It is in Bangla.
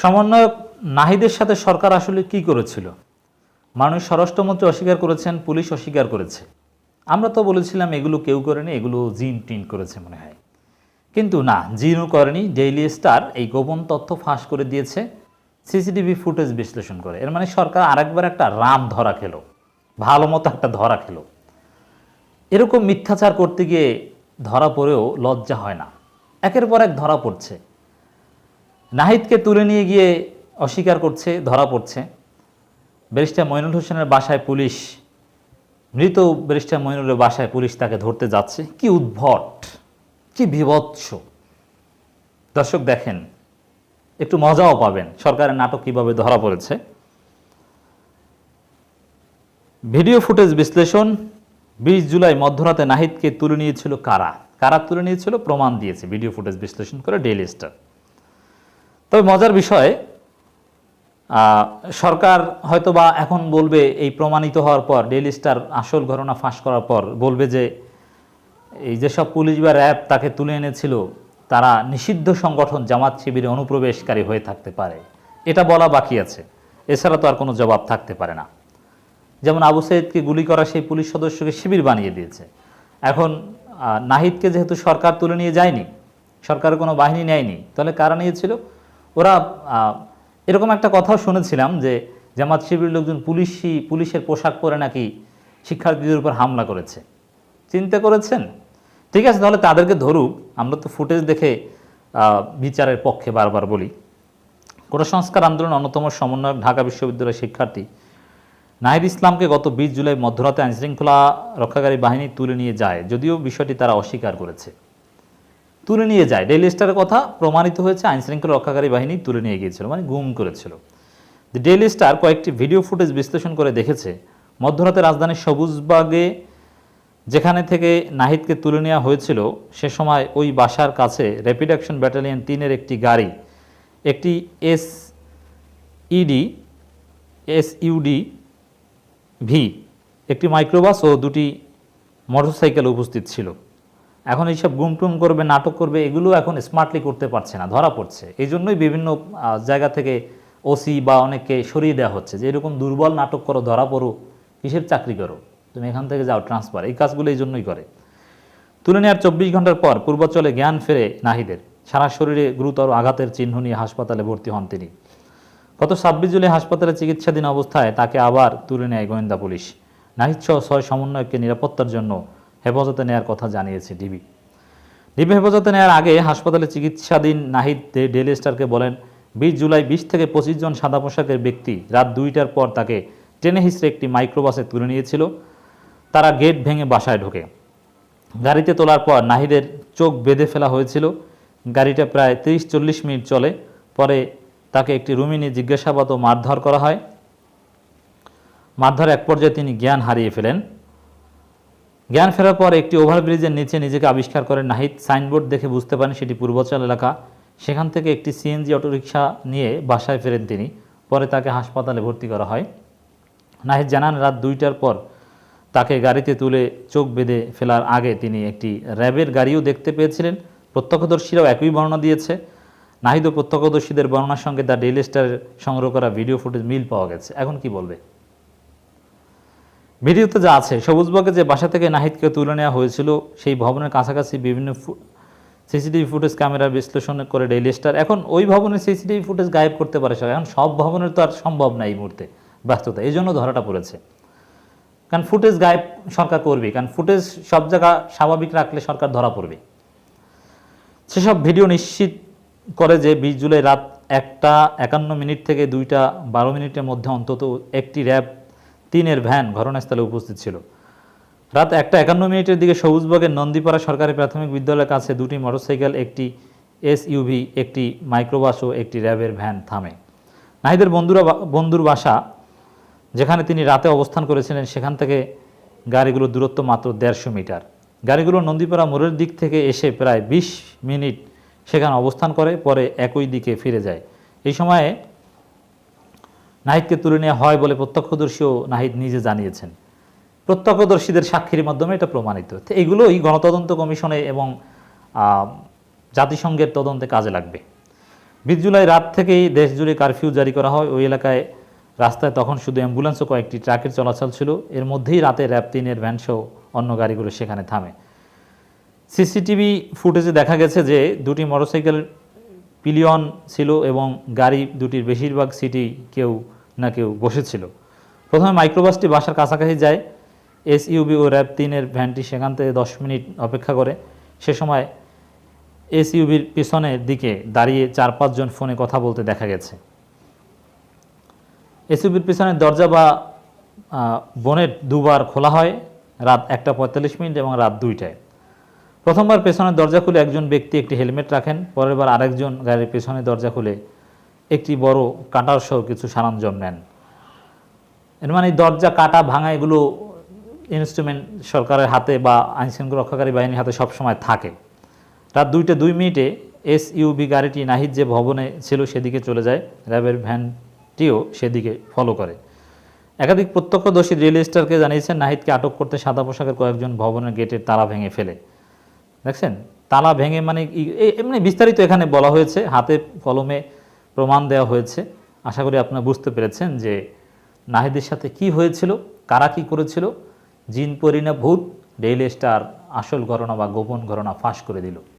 সমন্বয়ক নাহিদের সাথে সরকার আসলে কি করেছিল? মানুষ স্বরাষ্ট্রমন্ত্রী অস্বীকার করেছেন, পুলিশ অস্বীকার করেছে। আমরা তো বলেছিলাম, এগুলো কেউ করেনি, এগুলো জিন টিন করেছে মনে হয়। কিন্তু না, জিনও করেনি। ডেইলি স্টার এই গোপন তথ্য ফাঁস করে দিয়েছে। সিসিটিভি ফুটেজ বিশ্লেষণ করে। এর মানে সরকার আরেকবার একটা রাম ধরা খেলো। ভালো মতো একটা ধরা খেলো। এরকম মিথ্যাচার করতে গিয়ে ধরা পড়েও লজ্জা হয় না। একের পর এক ধরা পড়ছে। নাহিদকে তুলে নিয়ে গিয়ে অস্বীকার করছে, ধরা পড়ছে। ব্যারিস্টার মইনুল হোসেনের বাসায় পুলিশ, মৃত ব্যারিস্টার মইনুলের বাসায় পুলিশ তাকে ধরতে যাচ্ছে। কি উদ্ভট, কি বিভৎস। দর্শক দেখেন, একটু মজাও পাবেন, সরকারের নাটক কীভাবে ধরা পড়েছে। ভিডিও ফুটেজ বিশ্লেষণ, বিশ জুলাই মধ্যরাতে নাহিদকে তুলে নিয়েছিল কারা? কারা তুলে নিয়েছিল? প্রমাণ দিয়েছে, ভিডিও ফুটেজ বিশ্লেষণ করে ডেইলি স্টার। তবে মজার বিষয় সরকার হয়তোবা এখন বলবে এই প্রমাণিত হওয়ার পর ডেইলি স্টার আসল ঘটনা ফাঁস করার পর বলবে যে, এই যেসব পুলিশ বা র্যাব তাকে তুলে এনেছিল, তারা নিষিদ্ধ সংগঠন জামাত শিবিরে অনুপ্রবেশকারী হয়ে থাকতে পারে। এটা বলা বাকি আছে। এছাড়া তো আর কোনো জবাব থাকতে পারে না। যেমন আবু সাইদকে গুলি করা সেই পুলিশ সদস্যকে শিবির বানিয়ে দিয়েছে। এখন নাহিদকে যেহেতু সরকার তুলে নিয়ে যায়নি, সরকারের কোনো বাহিনী নেয়নি, তাহলে কারা নিয়েছিল? ওরা এরকম একটা কথাও শুনেছিলাম যে জামাত শিবির লোকজন পুলিশি, পুলিশের পোশাক পরে নাকি শিক্ষার্থীদের উপর হামলা করেছে। চিন্তা করেছেন? ঠিক আছে, তাহলে তাদেরকে ধরুক, আমরা তো ফুটেজ দেখে বিচারের পক্ষে বারবার বলি। সংস্কার আন্দোলন অন্যতম সমন্বয়ক ঢাকা বিশ্ববিদ্যালয়ের শিক্ষার্থী নাহিদ ইসলামকে গত বিশ জুলাই মধ্যরাতে আইনশৃঙ্খলা রক্ষাকারী বাহিনী তুলে নিয়ে যায়, যদিও বিষয়টি তারা অস্বীকার করেছে। তুলে নিয়ে যায়। ডেইলি স্টারের কথা প্রমাণিত হয়েছে আইন আইনশৃঙ্খলা রক্ষাকারী বাহিনী তুলে নিয়ে গিয়েছিল মানে গুম করেছিল। দি ডেইলি স্টার কয়েকটি ভিডিও ফুটেজ বিশ্লেষণ করে দেখেছে, মধ্যরাতে রাজধানীর সবুজবাগে যেখানে থেকে নাহিদকে তুলে নেওয়া হয়েছিল, সে সময় ওই বাসার কাছে র্যাপিড অ্যাকশন ব্যাটালিয়ন তিনের একটি গাড়ি, একটি S E D S U D V একটি মাইক্রোবাস ও দুটি মোটরসাইকেল উপস্থিত ছিল। এখন এইসব গুমটুম করবে, নাটক করবে, এগুলো এখন স্মার্টলি করতে পারছে না, ধরা পড়ছে। এই জন্যই বিভিন্ন জায়গা থেকে ওসি বা অনেককে সরিয়ে দেওয়া হচ্ছে যে, এরকম দুর্বল নাটক করো, ধরা পড়ো কিসের চাকরি করো? তুমি এখান থেকে যাও ট্রান্সফার এই কাজগুলো এই জন্যই করে। তুলে নেওয়ার চব্বিশ ঘণ্টার পর পূর্বাচলে জ্ঞান ফেরে নাহিদের। সারা শরীরে গুরুতর আঘাতের চিহ্ন নিয়ে হাসপাতালে ভর্তি হন তিনি। গত ছাব্বিশ জুলাই হাসপাতালে চিকিৎসাধীন অবস্থায় তাকে আবার তুলে নেয় গোয়েন্দা পুলিশ। নাহিদ সহ ছয় সমন্বয়ককে নিরাপত্তার জন্য হেফাজতে নেয়ার কথা জানিয়েছে ডিবি। ডিবি হেফাজতে নেওয়ার আগে হাসপাতালে চিকিৎসাধীন নাহিদ ডে- ডেইলি স্টারকে বলেন, বিশ জুলাই বিশ থেকে পঁচিশ জন সাদা পোশাকের ব্যক্তি রাত দুইটার পর তাকে টেনে হিসড়ে একটি মাইক্রোবাসে তুলে নিয়েছিল। তারা গেট ভেঙে বাসায় ঢোকে। গাড়িতে তোলার পর নাহিদের চোখ বেঁধে ফেলা হয়েছিল। গাড়িটা প্রায় তিরিশ চল্লিশ মিনিট চলে। পরে তাকে একটি রুমে নিয়ে জিজ্ঞাসাবাদ ও মারধর করা হয়। মারধর এক পর্যায়ে তিনি জ্ঞান হারিয়ে ফেলেন। জ্ঞান ফেরার পর একটি ওভারব্রিজের নিচে নিজেকে আবিষ্কার করেন নাহিদ সাইনবোর্ড দেখে বুঝতে পারেন সেটি পূর্বাচল এলাকা। সেখান থেকে একটি সিএনজি অটোরিকশা নিয়ে বাসায় ফেরেন তিনি। পরে তাকে হাসপাতালে ভর্তি করা হয়। নাহিদ জানান, রাত দুইটার পর তাকে গাড়িতে তুলে চোখ বেঁধে ফেলার আগে তিনি একটি র্যাবের গাড়িও দেখতে পেয়েছিলেন। প্রত্যক্ষদর্শীরাও একই বর্ণনা দিয়েছে। নাহিদ ও প্রত্যক্ষদর্শীদের বর্ণনার সঙ্গে দ্য ডেইলি স্টারের সংগ্রহ করা ভিডিও ফুটেজ মিল পাওয়া গেছে। এখন কি বলবে? ভিডিওতে যা আছে, সবুজবাগে যে বাসা থেকে নাহিদকে তুলে নেওয়া হয়েছিল, সেই ভবনের কাছাকাছি বিভিন্ন সিসিটিভি ফুটেজ ক্যামেরা বিশ্লেষণ করে ডেইলি স্টার এখন ওই ভবনের সিসিটিভি ফুটেজ গায়েব করতে পারে সবাই। এখন সব ভবনের তো আর সম্ভব না এই মুহূর্তে ব্যস্ততা। এই জন্য ধরাটা পড়েছে। কারণ ফুটেজ গায়েব সরকার করবে কারণ ফুটেজ সব জায়গা স্বাভাবিক রাখলে সরকার ধরা পড়বে সেসব ভিডিও নিশ্চিত করে যে বিশ জুলাই রাত একটা একান্ন মিনিট থেকে দুইটা বারো মিনিটের মধ্যে অন্তত একটি র্যাব তিনের ভ্যান ঘটনাস্থলে উপস্থিত ছিল। রাত একটা একান্ন মিনিটের দিকে সবুজবাগের নন্দীপাড়া সরকারি প্রাথমিক বিদ্যালয়ের কাছে দুটি মোটরসাইকেল, একটি এসইউভি, একটি মাইক্রোবাস ও একটি র্যাবের ভ্যান থামে। নাহিদের বন্ধুরা বন্ধুর বাসা যেখানে তিনি রাতে অবস্থান করেছিলেন, সেখান থেকে গাড়িগুলোর দূরত্ব মাত্র দেড়শো মিটার। গাড়িগুলো নন্দীপাড়া মোড়ের দিক থেকে এসে প্রায় বিশ মিনিট সেখানে অবস্থান করে, পরে একই দিকে ফিরে যায়। এই সময়ে নাহিদকে তুলে নেওয়া হয় বলে প্রত্যক্ষদর্শীও নাহিদ নিজে জানিয়েছেন। প্রত্যক্ষদর্শীদের সাক্ষীর মাধ্যমে এটা প্রমাণিত। তো এগুলোই গণতদন্ত কমিশনে এবং জাতিসংঘের তদন্তে কাজে লাগবে। বিশ জুলাই রাত থেকেই দেশ জুড়ে কারফিউ জারি করা হয়। ওই এলাকায় রাস্তায় তখন শুধু অ্যাম্বুলেন্স ও কয়েকটি ট্রাকের চলাচল ছিল। এর মধ্যেই রাতে র্যাব তিনের ভ্যানসহ অন্য গাড়িগুলো সেখানে থামে। সিসিটিভি ফুটেজে দেখা গেছে যে দুটি মোটরসাইকেল পিলিয়ন ছিল এবং গাড়ি দুটির বেশিরভাগ সিটি কেউ না কেউ বসেছিল। প্রথমে মাইক্রোবাসটি বাসার কাছাকাছি যায় এসইউবি ও র্যাব তিনের ভ্যানটি সেখান থেকে দশ মিনিট অপেক্ষা করে। সে সময় এসইউবির পিছনের দিকে দাঁড়িয়ে চার পাঁচজন ফোনে কথা বলতে দেখা গেছে। এসইউবির পিছনের দরজা বা বনেট দুবার খোলা হয় রাত একটা পঁয়তাল্লিশ মিনিট এবং রাত দুইটায়। প্রথমবার পেছনের দরজা খুলে একজন ব্যক্তি একটি হেলমেট রাখেন, পরের বার আরেকজন গাড়ির পেছনের দরজা খুলে একটি বড় কাটার সহ কিছু সরঞ্জাম নেন। এর মানে দরজা, কাটা, ভাঙা এগুলো ইনস্ট্রুমেন্ট সরকারের হাতে বা আইনশৃঙ্খলা রক্ষাকারী বাহিনীর হাতে সবসময় থাকে। রাত দুইটা দুই মিনিটে এস ইউবি গাড়িটি নাহিদ যে ভবনে ছিল সেদিকে চলে যায়, র্যাবের ভ্যানটিও সেদিকে ফলো করে। একাধিক প্রত্যক্ষদর্শী রিয়েল স্টারকে জানিয়েছেন, নাহিদকে আটক করতে সাদা পোশাকের কয়েকজন ভবনের গেটের তালা ভেঙে ফেলে। দেখছেন? তালা ভেঙে মানে এমনি বিস্তারিত এখানে বলা হয়েছে, হাতে কলমে প্রমাণ দেওয়া হয়েছে। আশা করি আপনারা বুঝতে পেরেছেন যে নাহিদের সাথে কি হয়েছিল, কারা কি করেছিল। জিন পরিণা ভূত, ডেইলি স্টার আসল ঘটনা বা গোপন ঘটনা ফাঁস করে দিল।